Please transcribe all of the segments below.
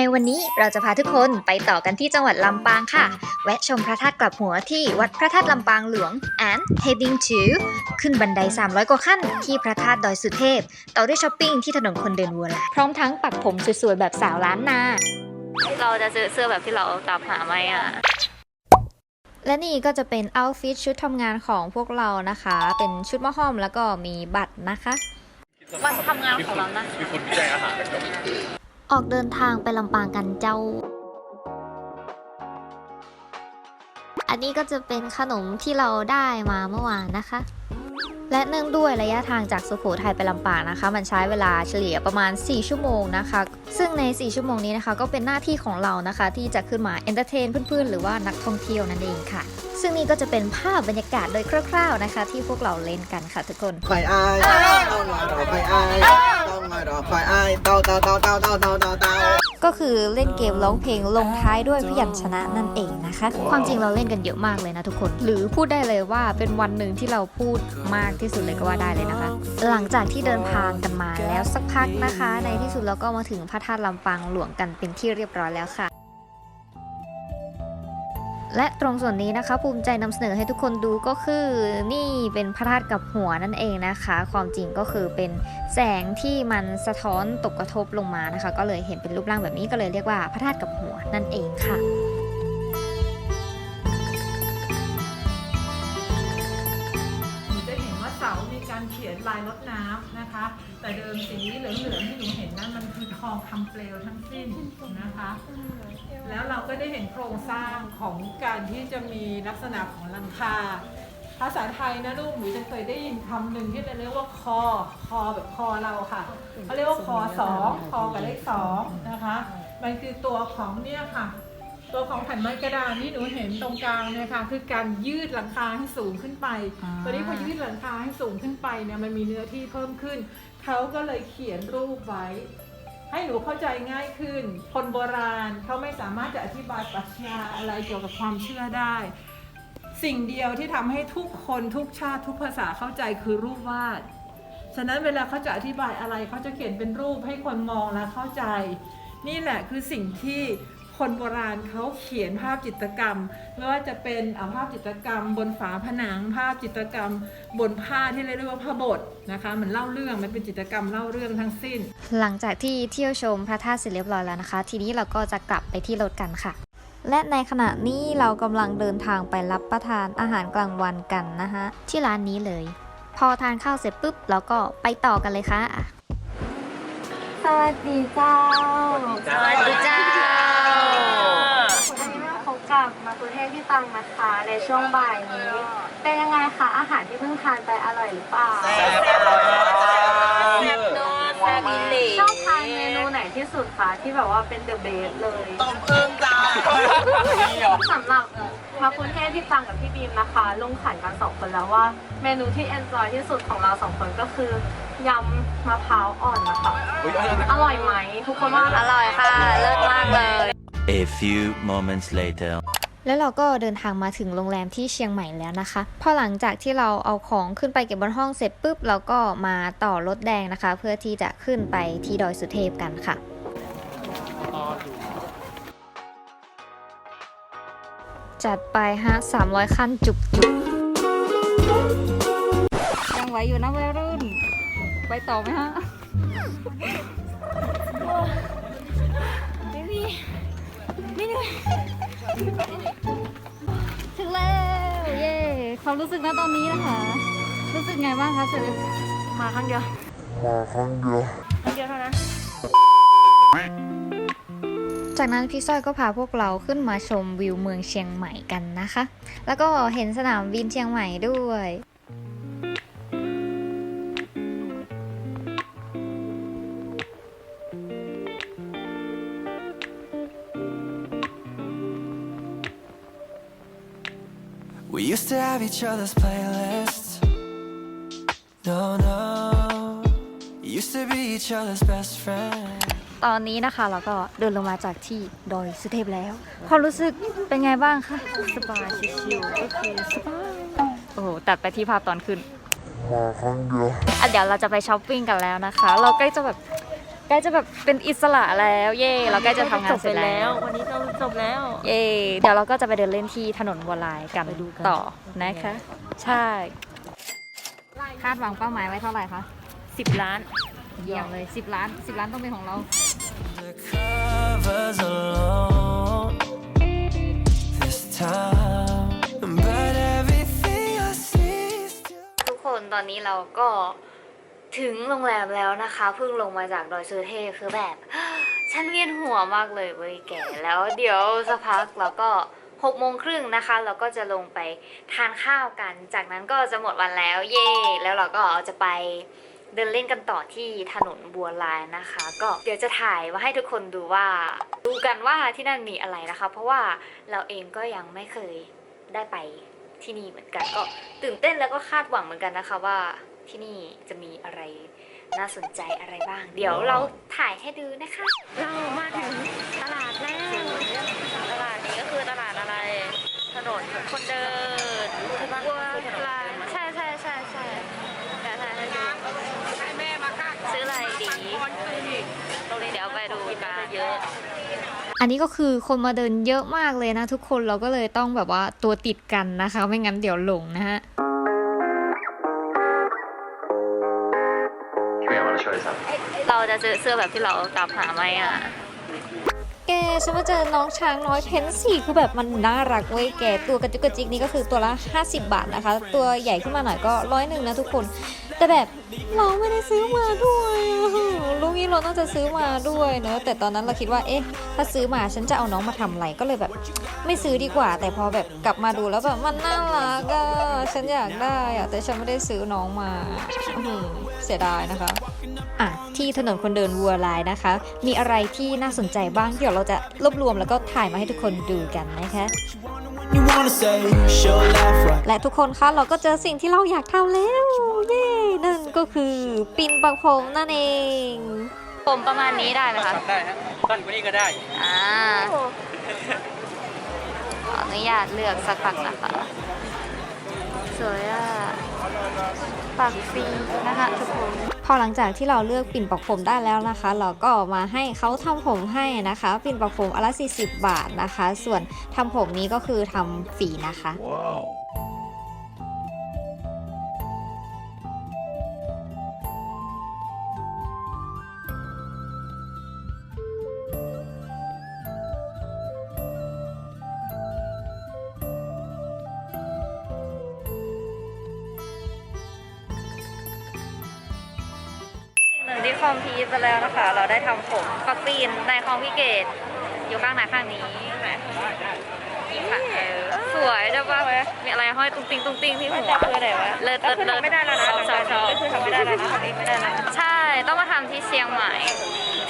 ในวันนี้เราจะพาทุกคนไปต่อกันที่จังหวัดลำปางค่ะ แวะชมพระธาตุกลับหัวที่วัดพระธาตุลำปางหลวง and heading to ขึ้นบันได 300 กว่าขั้นที่พระธาตุดอยสุเทพ ต่อด้วยช้อปปิ้งที่ถนนคนเดินวัวลายพร้อมทั้งปักผมสวยๆ แบบสาวล้านนา เราจะซื้อเสื้อแบบที่เราตามหาไหมอะ และนี่ก็จะเป็นเอาฟิตชุดทำงานของพวกเรานะคะ เป็นชุดมะฮ่อมแล้วก็มีบัตรนะคะวันทำงานของเรานะ มีคนวิจัยอาหารนะครับ ออกเดินทางไปลำปางกันเจ้า อันนี้ก็จะเป็นขนมที่เราได้มาเมื่อวานนะคะ และเนื่องด้วยระยะทางจากสุโขทัยไปลำปางนะคะ มันใช้เวลาเฉลี่ยประมาณ 4 ชั่วโมงนะคะ ซึ่งใน 4 ชั่วโมงนี้นะคะ ก็เป็นหน้าที่ของเรานะคะ ที่จะขึ้นมาเอนเตอร์เทนเพื่อนๆ หรือว่านักท่องเที่ยวนั่นเองค่ะ ซึ่งนี่ก็จะเป็นภาพบรรยากาศโดยคร่าว ๆนะคะ ที่พวกเราเล่นกันค่ะทุกคนไฟอายต้องมารอไฟอายต้อง มารอไฟอเตาเตาเตาเตาเตาเตาเตาเตาก็คือเล่นเกมร้องเพลงลงท้ายด้วยพยัญชนะนั่นเองนะคะ ความจริงเราเล่นกันเยอะมากเลยนะทุกคน หรือพูดได้เลยว่าเป็นวันหนึ่งที่เราพูดมากที่สุดเลยก็ว่าได้เลยนะคะ หลังจากที่เดินทางกันมาแล้วสักพักนะคะ ในที่สุดเราก็มาถึงพระธาตุลำปางหลวงกันเป็นที่เรียบร้อยแล้วค่ะ และตรงส่วนนี้นะคะภูมิใจนำเสนอให้ทุกคนดูก็คือนี่เป็นพระธาตุกับหัวนั่นเองนะคะ ความจริงก็คือเป็นแสงที่มันสะท้อนตกกระทบลงมานะคะ ก็เลยเห็นเป็นรูปร่างแบบนี้ก็เลยเรียกว่าพระธาตุกับหัวนั่นเองค่ะจะเห็นว่าเสามีการเขียนลายรถน้ำ นะคะ แต่เดิมสีเหลืองๆที่หนูเห็นนั้นมันคือทองคำเปลวทั้งสิ้นนะคะ แล้วเราก็ได้เห็นโครงสร้างของการที่จะมีลักษณะของหลังคา ภาษาไทยนะลูกหนูจะเคยได้ยินคำหนึ่งที่เราเรียกว่าคอ คอแบบคอเราค่ะเขาเรียกว่าคอสองคอกับเลขสองนะคะ มันคือตัวของเนี่ยค่ะ ตัวของแผ่นไม้กระดานที่หนูเห็นตรงกลางเนี่ยค่ะคือการยืดหลังคาให้สูงขึ้นไปตอนนี้พอยืดหลังคาให้สูงขึ้นไปเนี่ยมันมีเนื้อที่เพิ่มขึ้น เขาก็เลยเขียนรูปไว้ ให้หนูเข้าใจง่ายขึ้น คนโบราณเขาไม่สามารถจะอธิบายปรัชญาอะไรเกี่ยวกับความเชื่อได้ สิ่งเดียวที่ทำให้ทุกคนทุกชาติทุกภาษาเข้าใจคือรูปวาด ฉะนั้นเวลาเขาจะอธิบายอะไรเขาจะเขียนเป็นรูปให้คนมองและเข้าใจ นี่แหละคือสิ่งที่ คนโบราณเขาเขียนภาพจิตรกรรมไม่ว่าจะเป็นอ่าภาพจิตรกรรม บนฝาผนัง ภาพจิตรกรรม บนผ้าที่เรียกว่าผ้าบทนะคะมันเล่าเรื่องมันเป็นจิตรกรรมเล่าเรื่องทั้งสิ้น หลังจากที่เที่ยวชมพระธาตุเสร็จเรียบร้อยแล้วนะคะ ทีนี้เราก็จะกลับไปที่รถกันค่ะ และในขณะนี้เรากำลังเดินทางไปรับประทานอาหารกลางวันกันนะคะที่ร้านนี้เลย พอทานข้าวเสร็จปุ๊บเราก็ไปต่อกันเลยค่ะ สวัสดีเจ้า สวัสดีเจ้าวันนี้ มาพบกับมาคุเทศที่ตังนะคะ ในช่วงบ่ายนี้ เป็นยังไงคะอาหารที่เพิ่งทานไปอร่อยหรือเปล่าชอบทานเมนูไหนที่สุดคะที่แบบว่าเป็นเดอะเบสเลยต้มอึ้งจ้าสำหรับมาคุเทศที่ตังกับพี่บีมนะคะลงขันกันสองคนแล้วว่า เมนูที่เอนจอยที่สุดของเราสองคนก็คือยำมะพร้าวอ่อนนะคะอร่อยไหมทุกคนว่าอร่อยค่ะ เลิศมากเลย A few moments later. แล้วเราก็เดินทางมาถึงโรงแรมที่เชียงใหม่แล้วนะคะ พอหลังจากที่เราเอาของขึ้นไปเก็บบนห้องเสร็จปุ๊บเราก็มาต่อรถแดงนะคะ เพื่อที่จะขึ้นไปที่ดอยสุเทพกันค่ะจัดไปฮะ300 ขั้นจุกจุกยังไหวอยู่นะวัยรุ่น ไปต่อไหมฮะไม่มีไม่เหนื่อย ถึงแล้วเย้ความรู้สึกนะตอนนี้นะคะ รู้สึกไงบ้างคะสือมาครั้งเดียว มาครั้งเดียวครั้งเดียวเท่านั้นจากนั้นพี่สร้อยก็พาพวกเราขึ้นมาชมวิวเมืองเชียงใหม่กันนะคะ แล้วก็เห็นสนามบินเชียงใหม่ด้วย to have each other's playlists. No, no. Used to be each other's best friend. ตอนนี้นะคะเราก็เดินลงมาจากที่ดอยสุเทพแล้วความรู้สึกเป็นไงบ้างคะสบายชิวๆก็คือสบายโอ้โหตัดไปที่ภาพตอนขึ้นอะเดี๋ยวเราจะไปช้อปปิ้งกันแล้วนะคะ เราใกล้จะแบบ ใกล้จะแบบเป็นอิสระแล้วเย่เราใกล้จะทำงานเสร็จแล้ว วันนี้เราจบแล้วเย่เดี๋ยวเราก็จะไปเดินเล่นที่ถนนวัวลายกันต่อนะคะ ใช่คาดหวังเป้าหมายไว้เท่าไหร่คะ10ล้านเยี่ยมเลย10ล้าน10ล้านต้องเป็นของเรา The covers alone this time, but everything I see is still. ทุกคนตอนนี้เราก็ ถึงโรงแรมแล้วนะคะเพิ่งลงมาจากดอยสุเทพคือแบบฉันเวียนหัวมากเลยเว้ยแกแล้วเดี๋ยวสักพักเราก็หกโมงครึ่งนะคะ เราก็จะลงไปทานข้าวกัน จากนั้นก็จะหมดวันแล้วเย่แล้วเราก็จะไปเดินเล่นกันต่อที่ถนนบัวลายนะคะ ก็เดี๋ยวจะถ่ายมาให้ทุกคนดูว่า ดูกันว่าที่นั่นมีอะไรนะคะ เพราะว่าเราเองก็ยังไม่เคยได้ไปที่นี่เหมือนกัน ก็ตื่นเต้นแล้วก็คาดหวังเหมือนกันนะคะว่า ที่นี่จะมีอะไรน่าสนใจอะไรบ้าง เดี๋ยวเราถ่ายให้ดูนะคะ เรามาถึงตลาดแล้ว ตลาดนี้ก็คือตลาดอะไร ถนนคนเดินใช่ปะวัวคือถนนลายใช่ใช่ใช่ใช่แต่ถ่ายให้ดูซื้ออะไรดีตรงนี้เดี๋ยวไปดูกันเยอะอันนี้ก็คือคนมาเดินเยอะมากเลยนะทุกคนเราก็เลยต้องแบบว่าตัวติดกันนะคะ ไม่งั้นเดี๋ยวหลงนะฮะ เราจะซื้อเสื้อแบบที่เราตามหาไหมอะ แกฉันมาเจอน้องช้างน้อยเพนสีคือแบบมันน่ารักเว้ยแกตัวกระจุกกระจิกนี่ก็คือตัวละ 50 บาทนะคะ ตัวใหญ่ขึ้นมาหน่อยก็ร้อยหนึ่งนะทุกคน แต่แบบเราไม่ได้ซื้อมาด้วยอะลูกนี้เราน่าจะซื้อมาด้วยเนอะแต่ตอนนั้นเราคิดว่าเอ๊ะ ถ้าซื้อมาฉันจะเอาน้องมาทำอะไรก็เลยแบบ ไม่ซื้อดีกว่า แต่พอแบบกลับมาดูแล้วแบบมันน่ารักอะฉันอยากได้อะแต่ฉันไม่ได้ซื้อน้องมาอื้อหือเสียดายนะคะ ที่ถนนคนเดินวัวลายนะคะ มีอะไรที่น่าสนใจบ้างเดี๋ยวเราจะรวบรวมแล้วก็ถ่ายมาให้ทุกคนดูกันนะคะ You wanna say, show laugh right. และทุกคนคะเราก็เจอสิ่งที่เราอยากทำแล้ว เย้ นั่นก็คือปินปักผมนั่นเอง ผมประมาณนี้ได้ไหมคะได้ฮะสั้นกว่านี้ก็ได้ อ่าขออนุญาตเลือกสักปักนะคะ สวยอะ ปากฟรีนะคะทุกคนพอหลังจากที่เราเลือกปิ่นปักผมได้แล้วนะคะ เราก็มาให้เขาทำผมให้นะคะ ปิ่นปักผมอละ40 บาทนะคะ ส่วนทำผมนี้ก็คือทำฟรีนะคะ wow. คอมพีทไปแล้วนะคะ เราได้ทำผมปักปีนในคอมพิเกต อยู่ข้างไหนข้างนี้ไหนค่ะเออสวยใช่ปะมีอะไรห้อยตุ้งติ้งตุ้งติ้งที่หัวเลิศเลิศเลิศไม่ได้แล้วนะชอบชอบคือทำไม่ได้แล้วนะไม่ได้แล้วใช่ต้องมาทำที่เชียงใหม่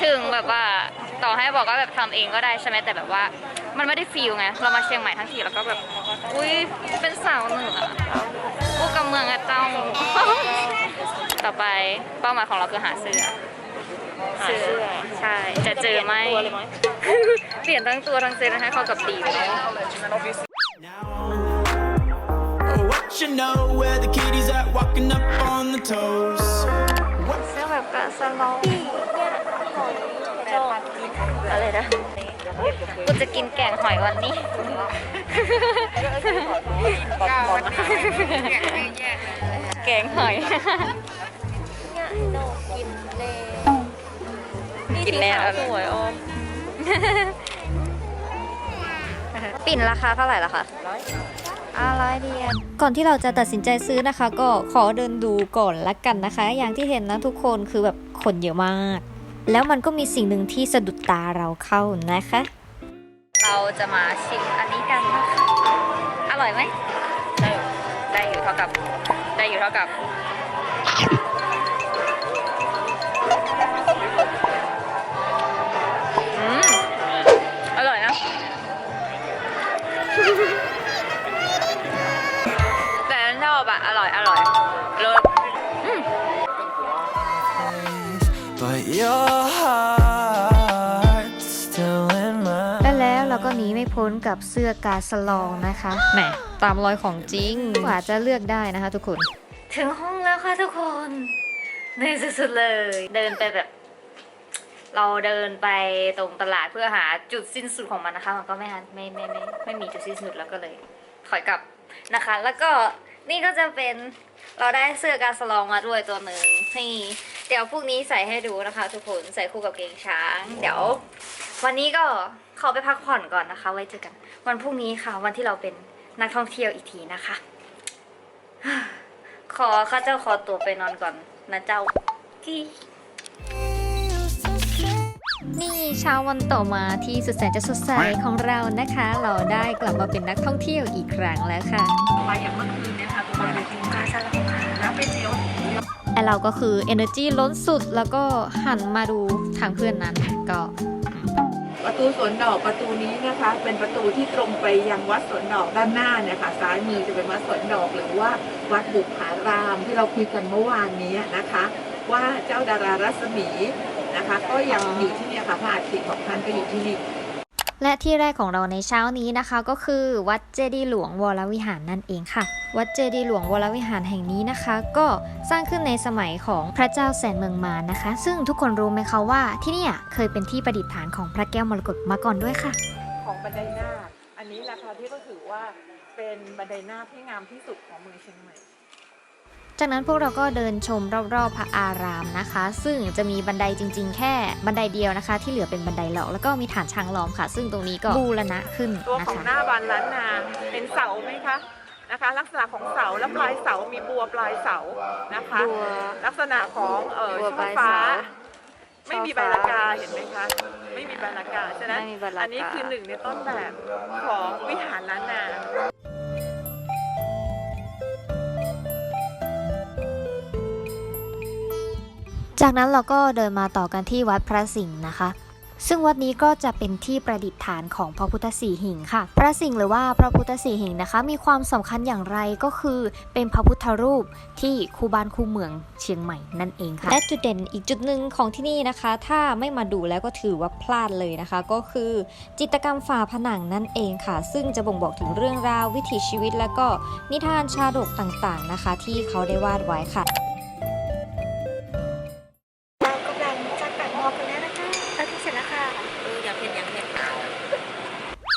ถึงแบบว่าต่อให้บอกว่าแบบทำเองก็ได้ใช่ไหมแต่แบบว่ามันไม่ได้ฟีลไง เรามาเชียงใหม่ทั้งทีแล้วก็แบบ อุ้ยเป็นสาวเหนือกูกับเมืองอะเจ้า ต่อไปเป้าหมายของเราคือหาเสื้อหาเสื้อใช่ จะเจอไหมตัวเลยไหมเปลี่ยนทั้งตัวทั้งเซตให้เข้ากับตีม Oh, what you know where the kitties at walking up on the toes. เสื้อแบบกระสลองอะไรนะกูจะกินแกงหอยวันนี้แกงหอย กินแล้วสวยออมปิ่นราคาเท่าไหร่ล่ะคะอ่าร้อยเดียวก่อนที่เราจะตัดสินใจซื้อนะคะ ก็ขอเดินดูก่อนละกันนะคะ อย่างที่เห็นนะทุกคนคือแบบคนเยอะมาก แล้วมันก็มีสิ่งหนึ่งที่สะดุดตาเราเข้านะคะ เราจะมาชิมอันนี้กันนะคะอร่อยไหมได้ได้อยู่เท่ากับได้อยู่เท่ากับ พ้นกับเสื้อกาสลองนะคะแหมตามรอยของจริงกว่าจะเลือกได้นะคะ ทุกคน ถึงห้องแล้วค่ะทุกคนในสุดๆเลย เดินไปแบบ เราเดินไปตรงตลาดเพื่อหาจุดสิ้นสุดของมันนะคะ มันก็ไม่ไม่ไม่ไม่ไม่มีจุดสิ้นสุดแล้วก็เลย ถอยกลับนะคะ แล้วก็นี่ก็จะเป็นเราได้เสื้อการสลองมาด้วยตัวหนึ่งนี่เดี๋ยวพรุ่งนี้ใส่ให้ดูนะคะ ทุกคนใส่คู่กับเกงช้าง เดี๋ยว วันนี้ก็ข อไปพักผ่อนก่อนนะคะ ไว้เจอกัน วันพรุ่งนี้ค่ะ วันที่เราเป็นนักท่องเที่ยวอีกทีนะคะ ขอข้าเจ้าขอตัวไปนอนก่อนนะเจ้าที่นี่เช้าวันต่อมาที่สุดแสนจะสดใสของเรานะคะ เราได้กลับมาเป็นนักท่องเที่ยวอีกครั้งแล้วค่ะมาอย่างเมื่อคืนเนี่ยค่ะตรงบริเวณกาซาลองแล้วไปเที่ยวแต่เราก็คือ energy ล้นสุดแล้วก็หันมาดูทางเพื่อนนั้นก็ ประตูสวนดอกประตูนี้นะคะ เป็นประตูที่ตรงไปยังวัดสวนดอกด้านหน้าเนี่ยค่ะซ้ายมือจะเป็นวัดสวนดอกหรือว่าวัดบุพารามที่เราคุยกันเมื่อวานนี้นะคะ ว่าเจ้าดารารัศมีนะคะ ก็ยังอยู่ที่นี่ค่ะพระอาทิตย์ของท่านก็อยู่ที่นี่ และที่แรกของเราในเช้านี้นะคะ ก็คือวัดเจดีย์หลวงวรวิหารนั่นเองค่ะ วัดเจดีย์หลวงวรวิหารแห่งนี้นะคะ ก็สร้างขึ้นในสมัยของพระเจ้าแสนเมืองมานะคะ ซึ่งทุกคนรู้ไหมคะว่าที่นี่เคยเป็นที่ประดิษฐานของพระแก้วมรกตมาก่อนด้วยค่ะ ของบันไดนาคอันนี้แหละค่ะที่ก็ถือว่าเป็นบันไดนาคที่งามที่สุดของเมืองเชียงใหม่ จากนั้นพวกเราก็เดินชมรอบๆพระอารามนะคะ ซึ่งจะมีบันไดจริง ๆ แค่บันไดเดียวนะคะ ที่เหลือเป็นบันไดหลอกแล้วก็มีฐานช้างล้อมค่ะ ซึ่งตรงนี้ก็บูรณะขึ้นตัวนะของคะหน้าบานล้านนาเป็นเสาไหมคะนะคะ ลักษณะของเสาและปลายเสามีบัวปลายเสานะคะบัวลักษณะของเอ่อบัวช่อปลายฟ้าเสาไม่มีช่ใบอฟ้าละกาเห็นไหมคะไม่มีใบละกาฉะนั้นไม่มีใบละกาอันนี้คือหนึ่งในต้นแบบของวิหารล้านนา จากนั้นเราก็เดินมาต่อกันที่วัดพระสิงห์นะคะ ซึ่งวัดนี้ก็จะเป็นที่ประดิษฐานของพระพุทธสีหิงค่ะ พระสิงห์หรือว่าพระพุทธสีหิงนะคะ มีความสำคัญอย่างไรก็คือเป็นพระพุทธรูปที่คูบานคูเมืองเชียงใหม่นั่นเองค่ะ และจุดเด่นอีกจุดหนึ่งของที่นี่นะคะ ถ้าไม่มาดูแล้วก็ถือว่าพลาดเลยนะคะ ก็คือจิตรกรรมฝาผนังนั่นเองค่ะ ซึ่งจะบ่งบอกถึงเรื่องราววิถีชีวิต และก็นิทานชาดกต่างๆนะคะ ที่เขาได้วาดไว้ค่ะ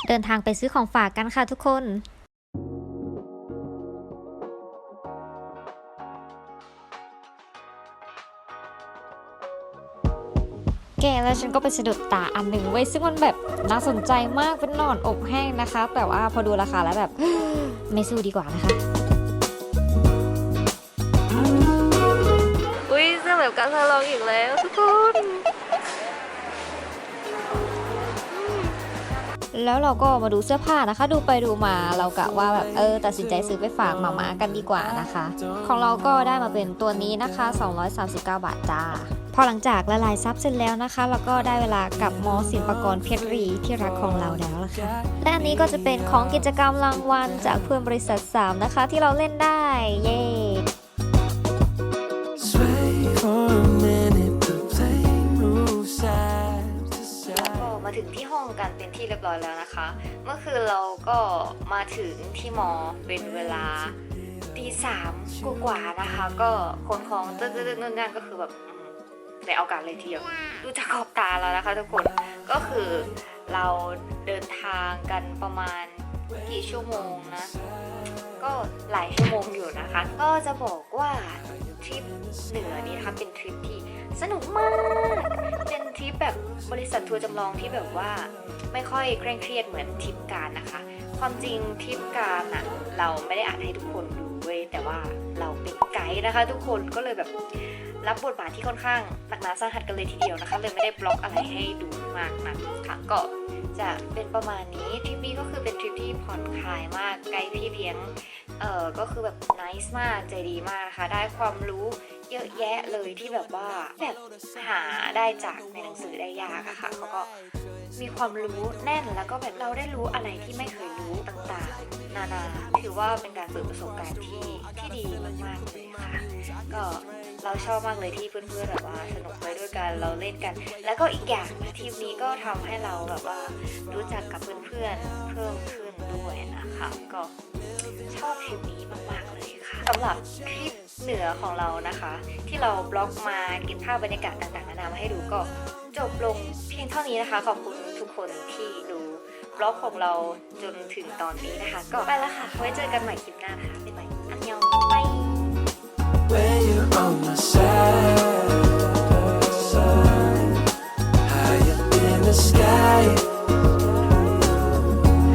เดินทางไปซื้อของฝากกันค่ะทุกคนแกแล้วฉันก็ไปสะดุดตาอันหนึ่งไว้ยซึ่งมันแบบน่าสนใจมากเป็นหนอนอบแห้งนะคะ แต่ว่าพอดูราคาแล้วแบบ ไม่สู้ดีกว่านะคะอุ้ยเสื้อแบบการทดลองอีกแล้วทุกคน แล้วเราก็มาดูเสื้อผ้านะคะ ดูไปดูมาเรากะว่าแบบเออตัดสินใจซื้อไปฝากหมามากันดีกว่านะคะ ของเราก็ได้มาเป็นตัวนี้นะคะ 239 บาทจ้าพอหลังจากละลายซับเสร็จแล้วนะคะแล้วก็ได้เวลากับมอศิลปากรเพชรรีที่รักของเราแล้วล่ะค่ะและอันนี้ก็จะเป็นของกิจกรรมรางวัลจากเพื่อนบริษัท 3 นะคะ ที่เราเล่นได้ เย้ ที่เรียบร้อยแล้วนะคะ เมื่อคืนเราก็มาถึงที่มอเป็นเวลาตีสามกว่าๆนะคะ ก็คนของตึ๊ดๆๆงานก็คือแบบอืมได้เอาการเลยทีเดียวดูจากขอบตาแล้วนะคะทุกคนก็คือเราเดินทางกันประมาณกี่ชั่วโมงนะ ก็หลายชั่วโมงอยู่นะคะ ก็จะบอกว่า ทริปเหนือนี้นะคะเป็นทริปที่สนุกมาก เป็นทริปแบบบริษัททัวร์จำลองที่แบบว่าไม่ค่อยเคร่งเครียดเหมือนทริปการนะคะ ความจริงทริปการอะเราไม่ได้อ่านให้ทุกคนดูเว้ยแต่ว่าเราเป็นไกด์นะคะ ทุกคนก็เลยแบบ รับบทบาทที่ค่อนข้างหนักหนาสาหัสกันเลยทีเดียวนะคะ เลยไม่ได้บล็อกอะไรให้ดูมากนักค่ะก็จะเป็นประมาณนี้ทริปนี้ก็คือเป็นทริปที่ผ่อนคลายมากไกด์พี่เลี้ยงเออก็คือแบบน c e มากใจดีมากนะคะได้ความรู้เยอะแยะเลยที่แบบว่าแบบหาได้จากในหนังสือได้ยากอะค่ะเขาก็มีความรู้แน่นแล้วก็แบบเราได้รู้อะไรที่ไม่เคยรู้ต่างๆ นานาถือว่าเป็นการเปิดประสบการณ์ที่ที่ดีมากๆเลยค่ะก็เราชอบมากเลยที่เพื่อนๆแบบว่าสนุกไปด้วยกันเราเล่นกัน แล้วก็อีกอย่างนะทริปนี้ก็ทำให้เราแบบว่ารู้จักกับเพื่อนๆเพิ่มขึ้นด้วยนะคะก็ชอบทริปนี้มากๆเลยค่ะสำหรับทริปเหนือของเรานะคะ ที่เราบล็อกมาเก็บภาพบรรยากาศต่างๆนานามาให้ดูก็จบลงเพียงเท่านี้นะคะ ขอบคุณทุกคนที่ดู บล็อกของเราจนถึงตอนนี้นะคะ ก็ไปแล้วค่ะ ไว้เจอกันใหม่คลิปหน้านะคะบ๊ายบายอันยองบาย Where you on my side, side, high up in the sky.